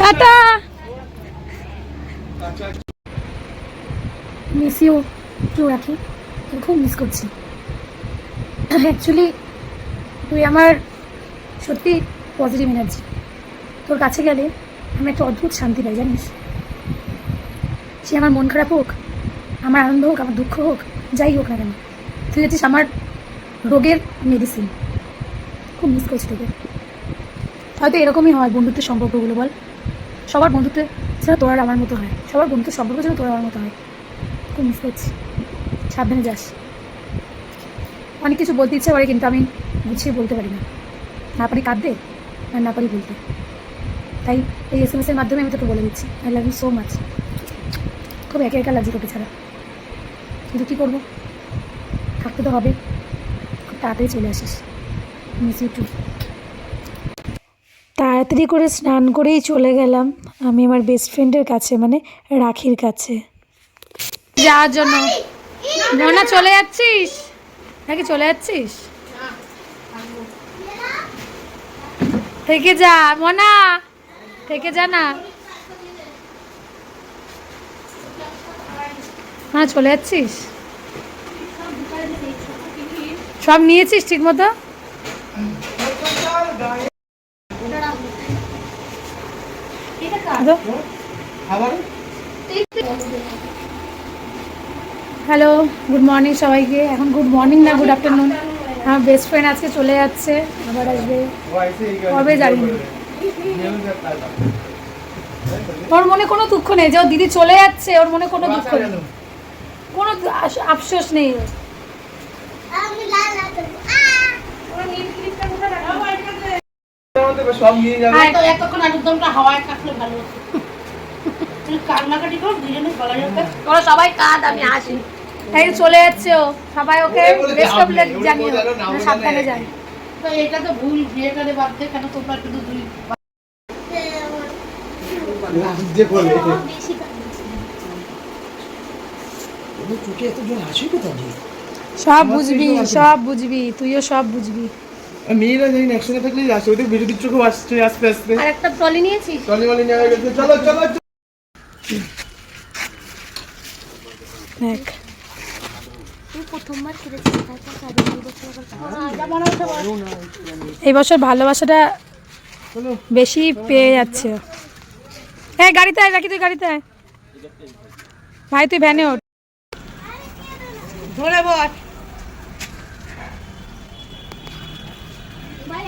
Tata. Miss you two রাখি খুব miss করছি। অ্যাকচুয়ালি তুই আমার সত্যি পজিটিভ এনার্জি তোর কাছে গেলে আমি একটা অদ্ভুত শান্তি পাই, জানিস? সে আমার মন খারাপ হোক, আমার আনন্দ হোক, আমার দুঃখ হোক, যাই হোক না কেন। তুই হচ্ছিস আমার রোগের মেডিসিন খুব মিস করছি তোকে। হয়তো এরকমই হয় বন্ধুত্বের সম্পর্কগুলো, বল। সবার বন্ধুত্বে যেন তোর আমার মতো হয়। সবার বন্ধুত্বের সম্পর্ক যেন তোর আমার মতো হয়। খুব মিস করছি। সাবধানে যাস। অনেক কিছু বলতে ইচ্ছে করে, কিন্তু আমি গুছিয়ে বলতে পারি না। না পারি কাঁদতে, আর না পারি বলতে। তাই এই এস এম এসের মাধ্যমে আমি তোকে বলে দিচ্ছি। I love you so much খুব একা একা লাগছে তোকে ছাড়া। কিন্তু কী করব? থাকতে তো হবে। খুব তাড়াতাড়ি চলে আসিস। মিস ইউ টু তাড়াতাড়ি করে স্নান করেই চলে গেলাম। আমি আমার বেস্ট ফ্রেন্ডের কাছে মানে রাখির কাছে। যাওয়ার জন্য। মনা, চলে যাচ্ছিস? নাকি চলে যাচ্ছিস? থেকে যা, মনা! থেকে যা না। হ্যাঁ চলে যাচ্ছিস? সব নিয়েছিস ঠিক মতো হ্যালো। গুড মর্নিং সবাইকে। এখন গুড মর্নিং না গুড আফটারনুন আমার বেস্ট ফ্রেন্ড আজকে চলে যাচ্ছে আবার আসবে। কবে জানি ওর মনে কোনো দুঃখ নেই যে ওর দিদি চলে যাচ্ছে ওর মনে কোনো দুঃখ নেই। কোনো আফসোস নেই ওর। সব নিয়ে যাবে। তো এতক্ষণ আলুর দমটা হাওয়ায় কাটলে ভালো হতো। তুই কান্নাকাটি কর দুজনে গলা যাবে। ওরা সবাই কাঁদ আমি আসি। তাই চলে যাচ্ছে ও। সবাই ওকে বেস্ট অফ লাক জানিও সাবধানে। যান তো এটা তো ভুল বিয়েটারে বাদ দে কেন তোমরা শুধু দুই সব বুঝবি সব বুঝবি তুইও সব বুঝবি। মেয়েরা জানি না একসঙ্গে থাকলেই আসে ওদের বিরোধীর চোখেও আসছে আস্তে আস্তে। আর একটা ট্রলি নিয়েছিস? টলি মলি নেওয়া হয়ে গেছে। চলো চলো। দেখ। আবার এই বছর ভালোবাসাটা বেশি পেয়ে যাচ্ছে। হ্যাঁ গাড়িতে আয় রাখি তুই গাড়িতে আয়। ভাই তুই ভ্যানে ওঠ। ধরে বস ভাই এখন আমাদের বাবার একটু দেখিয়ে নিয়ে যা টাটা মনা টাটা